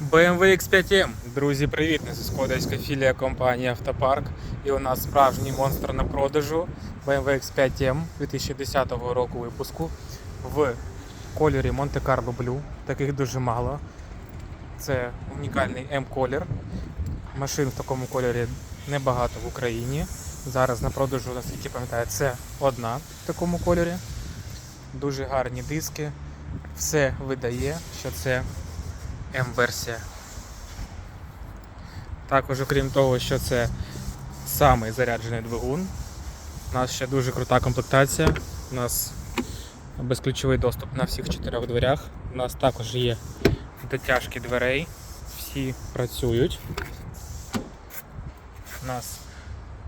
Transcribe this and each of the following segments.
BMW X5M. Друзі, привіт! Зв'язку одеська філія компанії Автопарк. І у нас справжній монстр на продажу BMW X5M 2010 року випуску в кольорі Carlo Blue. Таких дуже мало. Це унікальний М-колір. Машин в такому кольорі небагато в Україні. Зараз на продажу, наскільки пам'ятаю, це одна в такому кольорі. Дуже гарні диски. Все видає, що це М-версія. Також, окрім того, що це самий заряджений двигун, у нас ще дуже крута комплектація. У нас безключовий доступ на всіх чотирьох дверях. У нас також є дотяжки дверей, всі працюють. У нас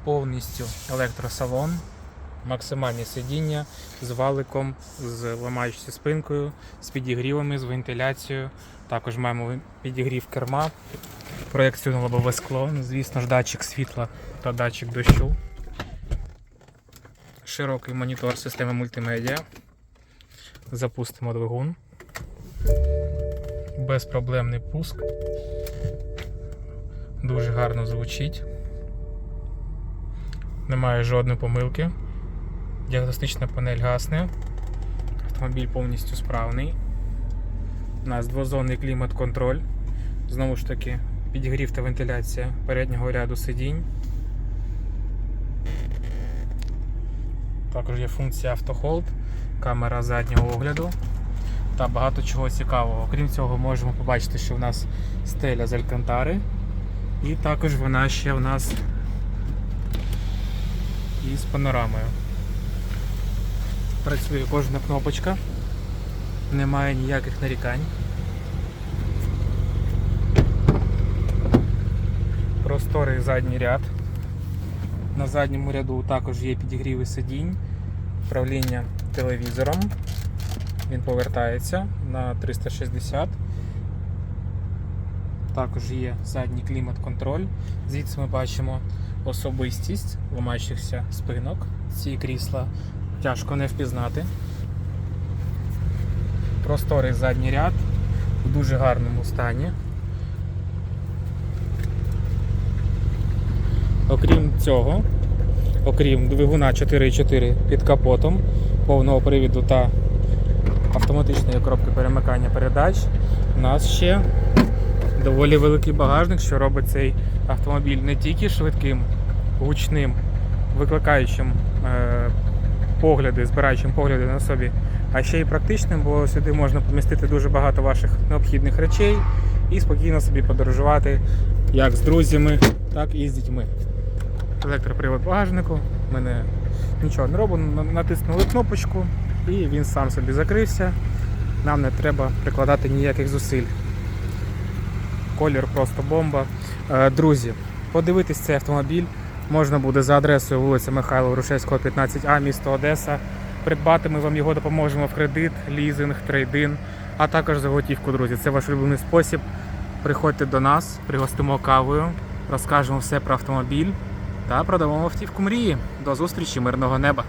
повністю електросалон, максимальні сидіння з валиком, з ламаючою спинкою, з підігрівами, з вентиляцією. Також маємо підігрів керма, проєкцію на лобове скло, звісно ж, датчик світла та датчик дощу. Широкий монітор системи мультимедіа. Запустимо двигун. Безпроблемний пуск. Дуже гарно звучить. Немає жодної помилки. Діагностична панель гасне. Автомобіль повністю справний. У нас двозонний клімат-контроль. Знову ж таки, підігрів та вентиляція переднього ряду сидінь. Також є функція автохолд, камера заднього огляду та багато чого цікавого. Окрім цього, можемо побачити, що в нас стеля з алькантари. І також вона ще в нас із панорамою. Працює кожна кнопочка, немає ніяких нарікань. Просторий задній ряд. На задньому ряду також є підігріви сидінь, управління телевізором. Він повертається на 360. Також є задній клімат-контроль. Звідси ми бачимо особистість ламаючихся спинок. Ці крісла тяжко не впізнати. Просторий задній ряд в дуже гарному стані. Окрім цього, окрім двигуна 4.4 під капотом, повного привіду та автоматичної коробки перемикання передач, у нас ще доволі великий багажник, що робить цей автомобіль не тільки швидким, гучним, викликаючим е, погляди, збираючим погляди на собі, а ще й практичним, бо сюди можна помістити дуже багато ваших необхідних речей і спокійно собі подорожувати як з друзями, так і з дітьми. Електропривод багажнику, мене нічого не робимо, натиснули кнопочку і він сам собі закрився. Нам не треба прикладати ніяких зусиль. Колір просто бомба. Е, Друзі, подивитись цей автомобіль можна буде за адресою вулиця Михайла Грушевського, 15А, місто Одеса. Придбати ми вам його допоможемо в кредит, лізинг, трейдин, а також за готівку, друзі. Це ваш улюблений спосіб. Приходьте до нас, пригостимо кавою, розкажемо все про автомобіль та продамо автівку мрії. До зустрічі, мирного неба!